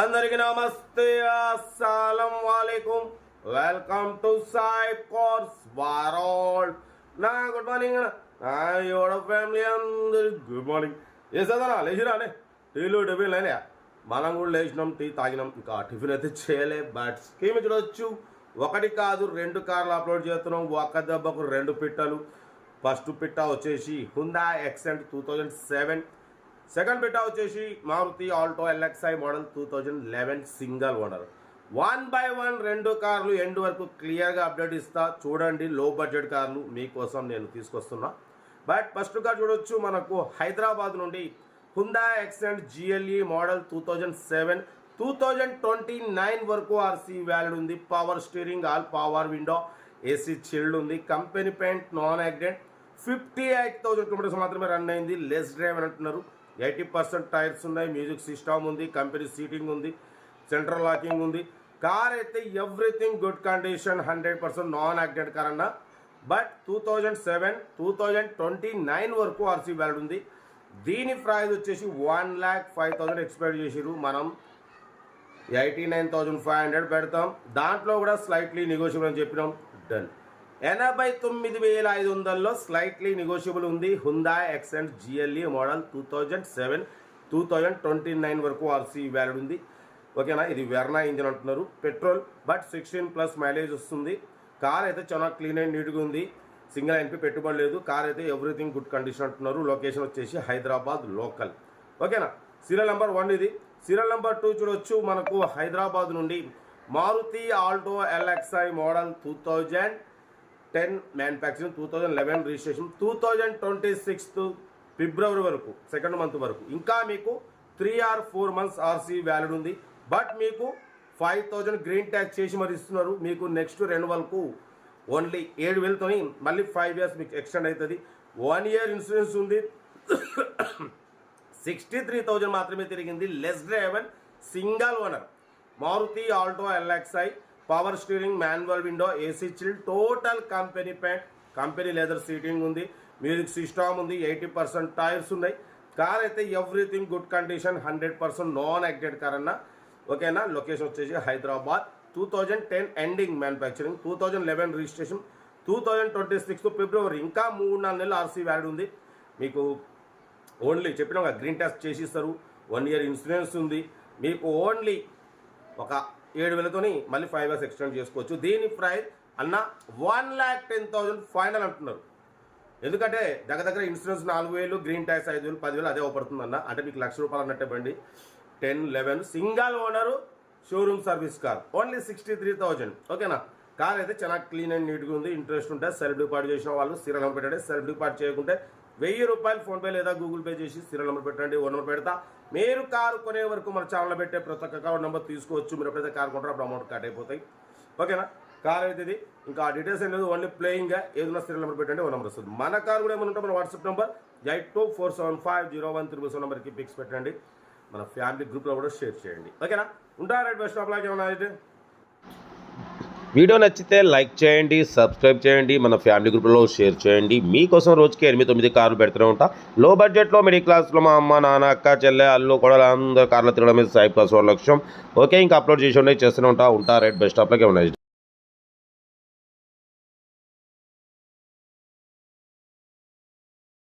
అందరికి నమస్తే. అస్సలం వాలేకుం. Welcome to Sai cars world. నా గుడ్ మార్నింగ్ నా యోడ ఫ్యామిలీ అందరి గుడ్ మార్నింగ్. ఏ లేచిరానే. టీలు టిఫిన్ లేనే మనం కూడా లేచినాం టీ తాగినాం. ఇంకా టిఫిన్ అయితే చేయలే బట్ స్కీమ్ చూడొచ్చు. ఒకటి కాదు రెండు కార్లు అప్లోడ్ చేస్తున్నాం. ఒక్క దెబ్బకు రెండు పిట్టలు. ఫస్ట్ పిట్ట వచ్చేసి Hyundai Accent two thousand seven. Second beta వచ్చేసి Maruti Alto LXI model two thousand eleven single owner. One by one రెండు కార్లు ఎండ్ వరకు క్లియర్గా అప్డేట్ ఇస్తా. చూడండి లో బడ్జెట్ కార్లు మీకోసం నేను తీసుకొస్తున్నా. బట్ ఫస్ట్ కార్ చూడొచ్చు మనకు హైదరాబాద్ నుండి Hyundai Accent GLE model two thousand seven two thousand twenty nine వరకు ఆర్సీ వ్యాలిడ్ ఉంది. Power steering all power window AC chilled ఉంది. Company paint non accident fifty eight thousand kilometres మాత్రమే run అయింది. Less drive అని అంటున్నారు. Eighty percent tyres ఉన్నాయి music system ఉంది company seating ఉంది సెంట్రల్ లాకింగ్ ఉంది. కార్ అయితే everything good condition hundred percent non accident car అన్న. But two thousand seven two thousand twenty nine వరకు ఆర్సీ వ్యాలిడ్ ఉంది. దీని ప్రైజ్ వచ్చేసి one lakh five thousand expect చేసిరు మనం. Eighty nine thousand five hundred పెడతాం. దాంట్లో కూడా స్లైట్లీ నెగోషియబుల్ అని చెప్పినాం. డన్ ఎనభై తొమ్మిది వేల ఐదు వందల్లో స్లైట్లీ నెగోషియబుల్ ఉంది. Hyundai Accent GLE model two thousand seven two thousand twenty nine వరకు ఆర్సీ వ్యాలిడ్ ఉంది. ఓకేనా? ఇది వెర్నా ఇంజిన్ అంటున్నారు. Petrol but sixteen plus mileage వస్తుంది. కార్ అయితే చాలా క్లీన్ అండ్ నీట్గా ఉంది. సింగిల్ ఎన్పి పెట్టుబడి లేదు. కార్ అయితే ఎవ్రీథింగ్ గుడ్ కండిషన్ అంటున్నారు. లొకేషన్ వచ్చేసి హైదరాబాద్ లోకల్ ఓకేనా? సీరియల్ నెంబర్ వన్ ఇది. సీరియల్ నెంబర్ టూ చూడొచ్చు. మనకు హైదరాబాద్ నుండి Maruti Alto LXI model two thousand ten manufacturing two thousand eleven registration two thousand twenty sixth February వరకు సెకండ్ మంత్ వరకు. ఇంకా మీకు three or four months RC valid ఉంది. But మీకు ఫైవ్ థౌజండ్ గ్రీన్ ట్యాక్స్ చేసి మరి ఇస్తున్నారు. మీకు నెక్స్ట్ రెన్యువల్కు ఓన్లీ ఏడు వేలతోని మళ్ళీ ఫైవ్ ఇయర్స్ మీకు ఎక్స్టెండ్ అవుతుంది వన్ ఇయర్ ఇన్సూరెన్స్ ఉంది. సిక్స్టీ త్రీ థౌజండ్ మాత్రమే తిరిగింది. Less driver single owner Maruti Alto LXI power steering manual window AC chill total company paint company leather seating ఉంది మ్యూజిక్ సిస్టమ్ ఉంది ఎయిటీ పర్సెంట్ టైర్స్ ఉన్నాయి. Car అయితే everything good condition hundred percent non acted car అన్న. ఓకేనా? Location వచ్చేసి Hyderabad. Two thousand ten ending manufacturing two thousand eleven registration two thousand twenty six February ఇంకా మూడు నాలుగు నెలలు ఆర్సీ వ్యాలిడ్ ఉంది. మీకు ఓన్లీ చెప్పినా గ్రీన్ టెస్ట్ చేసి ఇస్తారు. వన్ ఇయర్ ఇన్సూరెన్స్ ఉంది. మీకు ఓన్లీ ఒక ఏడు వేలతోని మళ్ళీ ఫైవ్ ఇయర్స్ ఎక్స్టెండ్ చేసుకోవచ్చు. దీని ప్రైస్ అన్న one lakh ten thousand final అంటున్నారు. ఎందుకంటే దగ్గర దగ్గర ఇన్సూరెన్స్ నాలుగు వేలు గ్రీన్ ట్యాక్స్ ఐదు వేలు పదివేలు అదే పడుతుంది అన్న అంటే మీకు లక్ష రూపాయలు అన్నట్టే బండి. Ten eleven single owner showroom service car only sixty three thousand ఓకేనా కార్ అయితే చాలా క్లీన్ అండ్ నీట్గా ఉంది. ఇంట్రెస్ట్ ఉంటే సెల్ఫ్ డిపార్ట్ చేసిన వాళ్ళు సీరియల్ నెంబర్ పెట్టండి సెల్ఫ్ డిపార్ట్ చేయకుంటే వెయ్యి రూపాయలు ఫోన్పే లేదా గూగుల్ పే చేసి సీరియల్ నెంబర్ పెట్టండి ఓ నెంబర్ పెడతా. మీరు కారు కొనే వరకు మన ఛానల్లో పెట్టే ప్రతి ఒక్క కార్ నెంబర్ తీసుకోవచ్చు. మీరు ఎప్పుడైతే కార్ కొంటారో అప్పుడు అమౌంట్ కట్ అయిపోతాయి. ఓకేనా? కార్ అయితే ఇది ఇంకా ఆ డీటెయిల్స్ ఏం లేదు. ఓన్లీ ప్లేయింగ్గా ఏదైనా సీరియల్ నెంబర్ పెట్టండి ఓ నెంబర్ వస్తుంది. మన కార్ కూడా ఏమైనా ఉంటే మన WhatsApp number eight two four seven five zero one triple seven నెంబర్కి పిక్స్ పెట్టండి. మన ఫ్యామిలీ గ్రూప్లో కూడా షేర్ చేయండి. ఓకేనా? ఉంటారా రైట్ బెస్ట్ ఆఫ్ లాగా ఏమైనా అయితే? వీడియో నచ్చితే లైక్ చేయండి సబ్స్క్రైబ్ చేయండి మన ఫ్యామిలీ గ్రూప్లో షేర్ చేయండి. మీకోసం రోజుకి ఎనిమిది తొమ్మిది కార్లు పెడుతూనే ఉంటా. లో బడ్జెట్లో మిడిల్ క్లాస్లో మా అమ్మ నాన్న అక్క చెల్లె అల్లు కూడా అందరూ కార్లు తిరగడమే సాయి ప్లస్ లక్ష్యం. ఓకే ఇంకా అప్లోడ్ చేసి ఉండే చేస్తూనే ఉంటా. ఉంటా రైట్ బెస్ట్ ఆఫ్ లక్ ఏమైనా